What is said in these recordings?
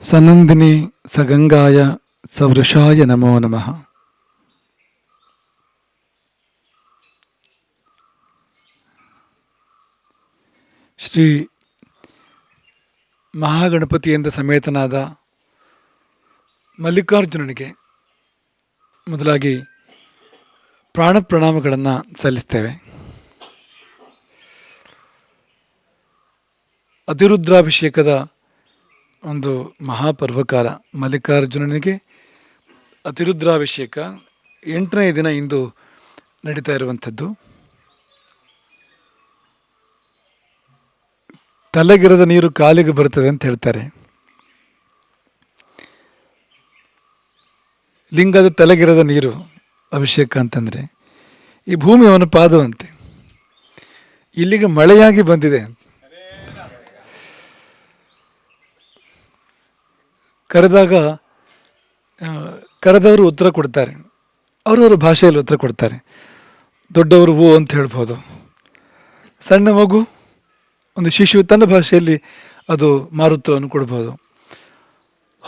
ಸನಂದಿನಿ ಸಗಂಗಾಯ ಸವೃಷಾಯ ನಮೋ ನಮಃ ಶ್ರೀ ಮಹಾಗಣಪತಿಯಿಂದ ಸಮೇತನಾದ ಮಲ್ಲಿಕಾರ್ಜುನನಿಗೆ ಮೊದಲಾಗಿ ಪ್ರಾಣ ಪ್ರಣಾಮಗಳನ್ನು ಸಲ್ಲಿಸ್ತೇವೆ. ಅತಿರುದ್ರಾಭಿಷೇಕದ ಒಂದು ಮಹಾಪರ್ವಕಾಲ ಮಲ್ಲಿಕಾರ್ಜುನನಿಗೆ ಅತಿರುದ್ರಾಭಿಷೇಕ ಎಂಟನೇ ದಿನ ಇಂದು ನಡೀತಾ ಇರುವಂಥದ್ದು. ತಲೆಗಿರದ ನೀರು ಕಾಲಿಗೆ ಬರ್ತದೆ ಅಂತ ಹೇಳ್ತಾರೆ. ಲಿಂಗದ ತಲೆಗಿರದ ನೀರು ಅಭಿಷೇಕ ಅಂತಂದರೆ ಈ ಭೂಮಿ ಅವನ ಪಾದವಂತೆ. ಇಲ್ಲಿಗೆ ಮಳೆಯಾಗಿ ಬಂದಿದೆ ಕರೆದಾಗ ಕರೆದವರು ಉತ್ತರ ಕೊಡ್ತಾರೆ. ಅವರವರ ಭಾಷೆಯಲ್ಲಿ ಉತ್ತರ ಕೊಡ್ತಾರೆ. ದೊಡ್ಡವರು ಓ ಅಂತ ಹೇಳ್ಬೋದು. ಸಣ್ಣ ಮಗು, ಒಂದು ಶಿಶು ತನ್ನ ಭಾಷೆಯಲ್ಲಿ ಅದು ಮಾರುತ್ತರವನ್ನು ಕೊಡ್ಬೋದು.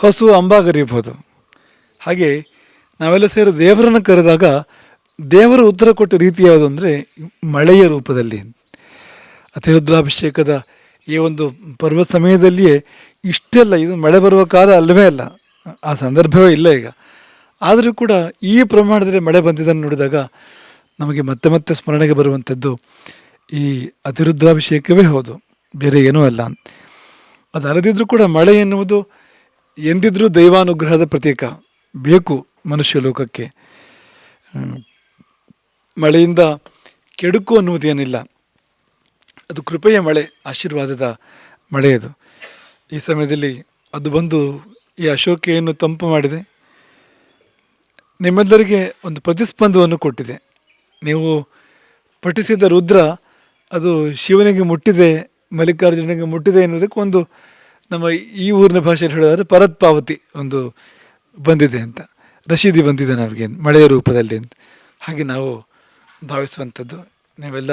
ಹಸು ಅಂಬಾಗರಿಬೋದು ಹಾಗೆ ನಾವೆಲ್ಲ ಸೇರಿ ದೇವರನ್ನು ಕರೆದಾಗ ದೇವರು ಉತ್ತರ ಕೊಟ್ಟ ರೀತಿ ಯಾವುದು ಅಂದರೆ ಮಳೆಯ ರೂಪದಲ್ಲಿ. ಅತಿರುದ್ರಾಭಿಷೇಕದ ಈ ಒಂದು ಪರ್ವ ಸಮಯದಲ್ಲಿಯೇ ಇಷ್ಟೆಲ್ಲ ಇದು ಮಳೆ ಬರುವ ಕಾಲ ಅಲ್ಲವೇ ಅಲ್ಲ ಆ ಸಂದರ್ಭವೇ ಇಲ್ಲ ಈಗ. ಆದರೂ ಕೂಡ ಈ ಪ್ರಮಾಣದಲ್ಲಿ ಮಳೆ ಬಂದಿದ್ದನ್ನು ನೋಡಿದಾಗ ನಮಗೆ ಮತ್ತೆ ಮತ್ತೆ ಸ್ಮರಣೆಗೆ ಬರುವಂಥದ್ದು ಈ ಅತಿರುದ್ರಾಭಿಷೇಕವೇ ಹೌದು. ಬೇರೆ ಏನೂ ಅಲ್ಲ. ಅದು ಅಲ್ಲದಿದ್ದರೂ ಕೂಡ ಮಳೆ ಎನ್ನುವುದು ಎಂದಿದ್ರೂ ದೈವಾನುಗ್ರಹದ ಪ್ರತೀಕ. ಬೇಕು ಮನುಷ್ಯ ಲೋಕಕ್ಕೆ. ಮಳೆಯಿಂದ ಕೆಡುಕು ಅನ್ನುವುದೇನಿಲ್ಲ. ಅದು ಕೃಪೆಯ ಮಳೆ, ಆಶೀರ್ವಾದದ ಮಳೆ ಅದು. ಈ ಸಮಯದಲ್ಲಿ ಅದು ಬಂದು ಈ ಅಶೋಕೆಯನ್ನು ತಂಪು ಮಾಡಿದೆ. ನಿಮ್ಮೆಲ್ಲರಿಗೆ ಒಂದು ಪ್ರತಿಸ್ಪಂದವನ್ನು ಕೊಟ್ಟಿದೆ. ನೀವು ಪಠಿಸಿದ ರುದ್ರ ಅದು ಶಿವನಿಗೆ ಮುಟ್ಟಿದೆ ಮಲ್ಲಿಕಾರ್ಜುನಿಗೆ ಮುಟ್ಟಿದೆ ಎನ್ನುವುದಕ್ಕೆ ಒಂದು ನಮ್ಮ ಈ ಊರಿನ ಭಾಷೆಯಲ್ಲಿ ಹೇಳೋದಾದ್ರೆ ಪರತ್ಪಾವತಿ ಒಂದು ಬಂದಿದೆ ಅಂತ. ರಶೀದಿ ಬಂದಿದೆ ನಮಗೆ, ಮಳೆಯ ರೂಪದಲ್ಲಿ ಅಂತ. ಹಾಗೆ ನಾವು ಭಾವಿಸುವಂಥದ್ದು. ನೀವೆಲ್ಲ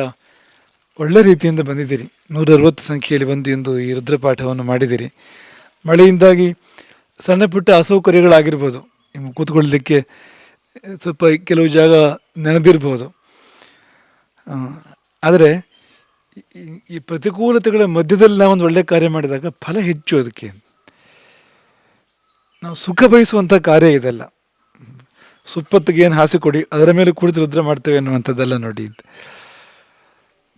ಒಳ್ಳೆ ರೀತಿಯಿಂದ ಬಂದಿದ್ದೀರಿ. ನೂರ ಅರವತ್ತು ಸಂಖ್ಯೆಯಲ್ಲಿ ಬಂದು ಎಂದು ಈ ರುದ್ರಪಾಠವನ್ನು ಮಾಡಿದ್ದೀರಿ. ಮಳೆಯಿಂದಾಗಿ ಸಣ್ಣ ಪುಟ್ಟ ಅಸೌಕರ್ಯಗಳಾಗಿರ್ಬೋದು. ನಿಮ್ಗೆ ಕೂತ್ಕೊಳ್ಳಲಿಕ್ಕೆ ಸ್ವಲ್ಪ ಕೆಲವು ಜಾಗ ನೆನೆದಿರ್ಬೋದು. ಆದರೆ ಈ- ಪ್ರತಿಕೂಲತೆಗಳ ಮಧ್ಯದಲ್ಲಿ ಒಂದು ಒಳ್ಳೆ ಕಾರ್ಯ ಮಾಡಿದಾಗ ಫಲ ಹೆಚ್ಚು ಅದಕ್ಕೆ. ನಾವು ಸುಖ ಬಯಸುವಂಥ ಕಾರ್ಯ ಇದೆಲ್ಲ. ಸುಪ್ಪತ್ತಿಗೆ ಏನು ಹಾಸಿ ಕೊಡಿ ಅದರ ಮೇಲೆ ಕುಳಿತು ರುದ್ರ ಮಾಡ್ತೇವೆ ಅನ್ನುವಂಥದ್ದೆಲ್ಲ ನೋಡಿ ಅಂತ.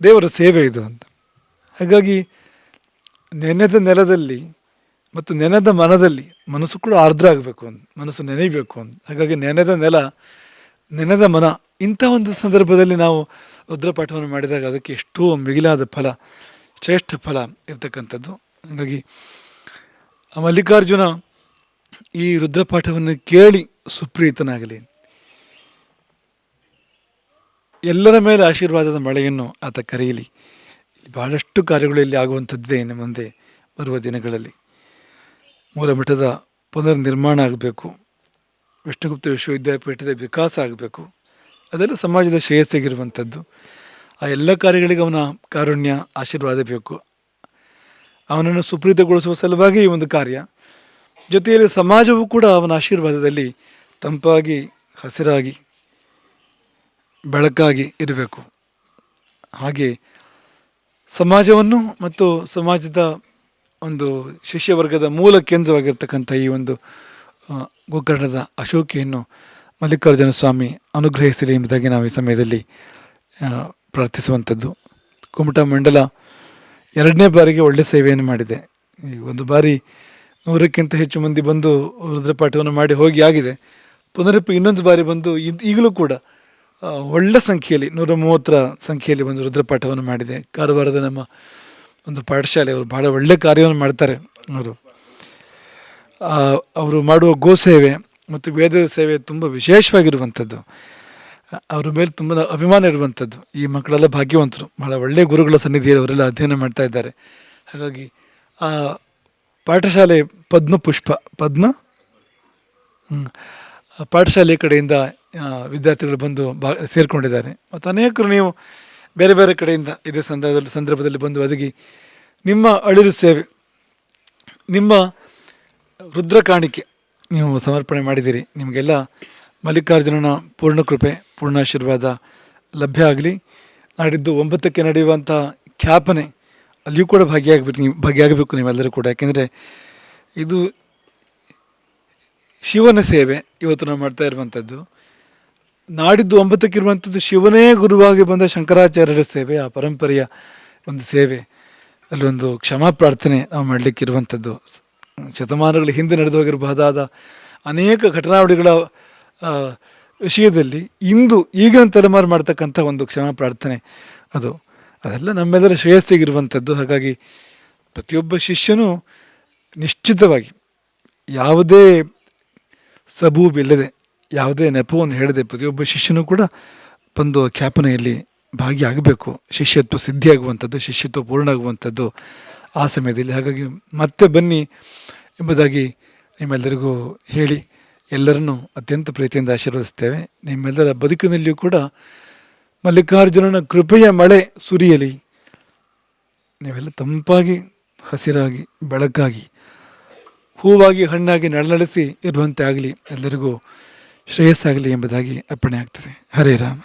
ದೇವರ ಸೇವೆ ಇದು ಅಂತ. ಹಾಗಾಗಿ ನೆನೆದ ನೆಲದಲ್ಲಿ ಮತ್ತು ನೆನೆದ ಮನದಲ್ಲಿ ಮನಸ್ಸು ಕೂಡ ಆರ್ದ್ರ ಆಗಬೇಕು ಅಂತ, ಮನಸ್ಸು ನೆನೆಯಬೇಕು ಅಂತ. ಹಾಗಾಗಿ ನೆನೆದ ನೆಲ, ನೆನೆದ ಮನ, ಇಂಥ ಒಂದು ಸಂದರ್ಭದಲ್ಲಿ ನಾವು ರುದ್ರಪಾಠವನ್ನು ಮಾಡಿದಾಗ ಅದಕ್ಕೆ ಎಷ್ಟೋ ಮಿಗಿಲಾದ ಫಲ, ಶ್ರೇಷ್ಠ ಫಲ ಇರ್ತಕ್ಕಂಥದ್ದು. ಹಾಗಾಗಿ ಮಲ್ಲಿಕಾರ್ಜುನ ಈ ರುದ್ರಪಾಠವನ್ನು ಕೇಳಿ ಸುಪ್ರೀತನಾಗಲಿ ಎಲ್ಲರ ಮೇಲೆ ಆಶೀರ್ವಾದದ ಮಳೆಯನ್ನು ಆತ ಕರೆಯಲಿ. ಬಹಳಷ್ಟು ಕಾರ್ಯಗಳು ಇಲ್ಲಿ ಆಗುವಂಥದ್ದೇ ಇನ್ನು ಮುಂದೆ ಬರುವ ದಿನಗಳಲ್ಲಿ. ಮೂಲಮಠದ ಪುನರ್ ನಿರ್ಮಾಣ ಆಗಬೇಕು. ವಿಷ್ಣುಗುಪ್ತ ವಿಶ್ವವಿದ್ಯಾಪೀಠದ ವಿಕಾಸ ಆಗಬೇಕು. ಅದೆಲ್ಲ ಸಮಾಜದ ಶ್ರೇಯಸ್ಸಾಗಿರುವಂಥದ್ದು. ಆ ಎಲ್ಲ ಕಾರ್ಯಗಳಿಗೆ ಅವನ ಕಾರುಣ್ಯ, ಆಶೀರ್ವಾದ ಬೇಕು. ಅವನನ್ನು ಸುಪ್ರೀತಗೊಳಿಸುವ ಸಲುವಾಗಿ ಈ ಒಂದು ಕಾರ್ಯ. ಜೊತೆಯಲ್ಲಿ ಸಮಾಜವು ಕೂಡ ಅವನ ಆಶೀರ್ವಾದದಲ್ಲಿ ತಂಪಾಗಿ, ಹಸಿರಾಗಿ ಬೆಳಕಾಗಿ ಇರಬೇಕು. ಹಾಗೆ ಸಮಾಜವನ್ನು ಮತ್ತು ಸಮಾಜದ ಒಂದು ಶಿಷ್ಯವರ್ಗದ ಮೂಲ ಕೇಂದ್ರವಾಗಿರ್ತಕ್ಕಂಥ ಈ ಒಂದು ಗೋಕರ್ಣದ ಅಶೋಕಿಯನ್ನು ಮಲ್ಲಿಕಾರ್ಜುನ ಸ್ವಾಮಿ ಅನುಗ್ರಹಿಸಿರಿ ಎಂಬುದಾಗಿ ನಾವು ಈ ಸಮಯದಲ್ಲಿ ಪ್ರಾರ್ಥಿಸುವಂಥದ್ದು. ಕುಮಟಾ ಮಂಡಲ ಎರಡನೇ ಬಾರಿಗೆ ಒಳ್ಳೆಯ ಸೇವೆಯನ್ನು ಮಾಡಿದೆ. ಈ ಒಂದು ಬಾರಿ ನೂರಕ್ಕಿಂತ ಹೆಚ್ಚು ಮಂದಿ ಬಂದು ರುದ್ರಪಾಠವನ್ನು ಮಾಡಿ ಹೋಗಿ ಆಗಿದೆ. ಪುನರಪಿ ಇನ್ನೊಂದು ಬಾರಿ ಬಂದು ಈಗಲೂ ಕೂಡ ಒಳ್ಳೆ ಸಂಖ್ಯೆಯಲ್ಲಿ, ನೂರ ಮೂವತ್ತರ ಸಂಖ್ಯೆಯಲ್ಲಿ ಒಂದು ರುದ್ರಪಾಠವನ್ನು ಮಾಡಿದೆ. ಕಾರವಾರದ ನಮ್ಮ ಒಂದು ಪಾಠಶಾಲೆ, ಅವರು ಬಹಳ ಒಳ್ಳೆ ಕಾರ್ಯವನ್ನು ಮಾಡ್ತಾರೆ ಅವರು. ಅವರು ಮಾಡುವ ಗೋ ಸೇವೆ ಮತ್ತು ವೇದದ ಸೇವೆ ತುಂಬ ವಿಶೇಷವಾಗಿರುವಂಥದ್ದು. ಅವ್ರ ಮೇಲೆ ತುಂಬ ಅಭಿಮಾನ ಇರುವಂಥದ್ದು. ಈ ಮಕ್ಕಳೆಲ್ಲ ಭಾಗ್ಯವಂತರು. ಬಹಳ ಒಳ್ಳೆಯ ಗುರುಗಳ ಸನ್ನಿಧಿಯಲ್ಲಿ ಅವರೆಲ್ಲ ಅಧ್ಯಯನ ಮಾಡ್ತಾ ಇದ್ದಾರೆ. ಹಾಗಾಗಿ, ಆ, ಪಾಠಶಾಲೆ ಪದ್ಮ? ಪುಷ್ಪ ಪದ್ಮ ಪಾಠಶಾಲೆ ಕಡೆಯಿಂದ ವಿದ್ಯಾರ್ಥಿಗಳು ಬಂದು ಬಾ, ಸೇರಿಕೊಂಡಿದ್ದಾರೆ. ಮತ್ತು ಅನೇಕರು ನೀವು ಬೇರೆ ಬೇರೆ ಕಡೆಯಿಂದ ಇದೇ ಸಂದರ್ಭದಲ್ಲಿ ಸಂದರ್ಭದಲ್ಲಿ ಬಂದು ಒದಗಿ ನಿಮ್ಮ ಅಳಿಲು ಸೇವೆ, ನಿಮ್ಮ ರುದ್ರ ಕಾಣಿಕೆ ನೀವು ಸಮರ್ಪಣೆ ಮಾಡಿದ್ದೀರಿ. ನಿಮಗೆಲ್ಲ ಮಲ್ಲಿಕಾರ್ಜುನನ ಪೂರ್ಣ ಕೃಪೆ, ಪೂರ್ಣ ಆಶೀರ್ವಾದ ಲಭ್ಯ ಆಗಲಿ. ನಾಡಿದ್ದು ಒಂಬತ್ತಕ್ಕೆ ನಡೆಯುವಂಥ ಖ್ಯಾಪನೆ ಅಲ್ಲಿಯೂ ಕೂಡ ಭಾಗಿಯಾಗಬೇಕು ನೀವು ಭಾಗಿಯಾಗಬೇಕು ನೀವೆಲ್ಲರೂ ಕೂಡ. ಯಾಕೆಂದರೆ ಇದು ಶಿವನ ಸೇವೆ ಇವತ್ತು ನಾವು ಮಾಡ್ತಾ ಇರುವಂಥದ್ದು. ನಾಡಿದ್ದು ಒಂಬತ್ತಕ್ಕಿರುವಂಥದ್ದು ಶಿವನೇ ಗುರುವಾಗಿ ಬಂದ ಶಂಕರಾಚಾರ್ಯರ ಸೇವೆ, ಆ ಪರಂಪರೆಯ ಒಂದು ಸೇವೆ. ಅಲ್ಲೊಂದು ಕ್ಷಮಾ ಪ್ರಾರ್ಥನೆ ನಾವು ಮಾಡಲಿಕ್ಕಿರುವಂಥದ್ದು ಶತಮಾನಗಳ ಹಿಂದೆ ನಡೆದು ಹೋಗಿರಬಹುದಾದ ಅನೇಕ ಘಟನಾವಳಿಗಳ ವಿಷಯದಲ್ಲಿ ಇಂದು ಈಗಿನ ತಲೆಮಾರು ಮಾಡ್ತಕ್ಕಂಥ ಒಂದು ಕ್ಷಮಾ ಪ್ರಾರ್ಥನೆ ಅದು. ಅದೆಲ್ಲ ನಮ್ಮೆಲ್ಲರ ಶ್ರೇಯಸ್ಸಿಗಿರುವಂಥದ್ದು. ಹಾಗಾಗಿ ಪ್ರತಿಯೊಬ್ಬ ಶಿಷ್ಯನೂ ನಿಶ್ಚಿತವಾಗಿ ಯಾವುದೇ ಸಬೂಬಿಲ್ಲದೆ ಯಾವುದೇ ನೆಪವನ್ನು ಹೇಳದೆ ಪ್ರತಿಯೊಬ್ಬ ಶಿಷ್ಯನೂ ಕೂಡ ಬಂದು ಖ್ಯಾಪನೆಯಲ್ಲಿ ಭಾಗಿಯಾಗಬೇಕು. ಶಿಷ್ಯತ್ವ ಸಿದ್ಧಿಯಾಗುವಂಥದ್ದು, ಶಿಷ್ಯತ್ವ ಪೂರ್ಣ ಆಗುವಂಥದ್ದು ಆ ಸಮಯದಲ್ಲಿ. ಹಾಗಾಗಿ ಮತ್ತೆ ಬನ್ನಿ ಎಂಬುದಾಗಿ ನಿಮ್ಮೆಲ್ಲರಿಗೂ ಹೇಳಿ ಎಲ್ಲರನ್ನೂ ಅತ್ಯಂತ ಪ್ರೀತಿಯಿಂದ ಆಶೀರ್ವದಿಸ್ತೇವೆ. ನಿಮ್ಮೆಲ್ಲರ ಬದುಕಿನಲ್ಲಿಯೂ ಕೂಡ ಮಲ್ಲಿಕಾರ್ಜುನನ ಕೃಪೆಯ ಮಳೆ ಸುರಿಯಲಿ. ನೀವೆಲ್ಲ ತಂಪಾಗಿ, ಹಸಿರಾಗಿ, ಬೆಳಕಾಗಿ ಹೂವಾಗಿ ಹಣ್ಣಾಗಿ ನಳನಳಿಸಿ ಇರುವಂತೆ ಆಗಲಿ ಎಲ್ಲರಿಗೂ ಶ್ರೇಯಸ್ಸಾಗಲಿ ಎಂಬುದಾಗಿ ಅರ್ಪಣೆ ಆಗ್ತದೆ. ಹರೇ ರಾಮ.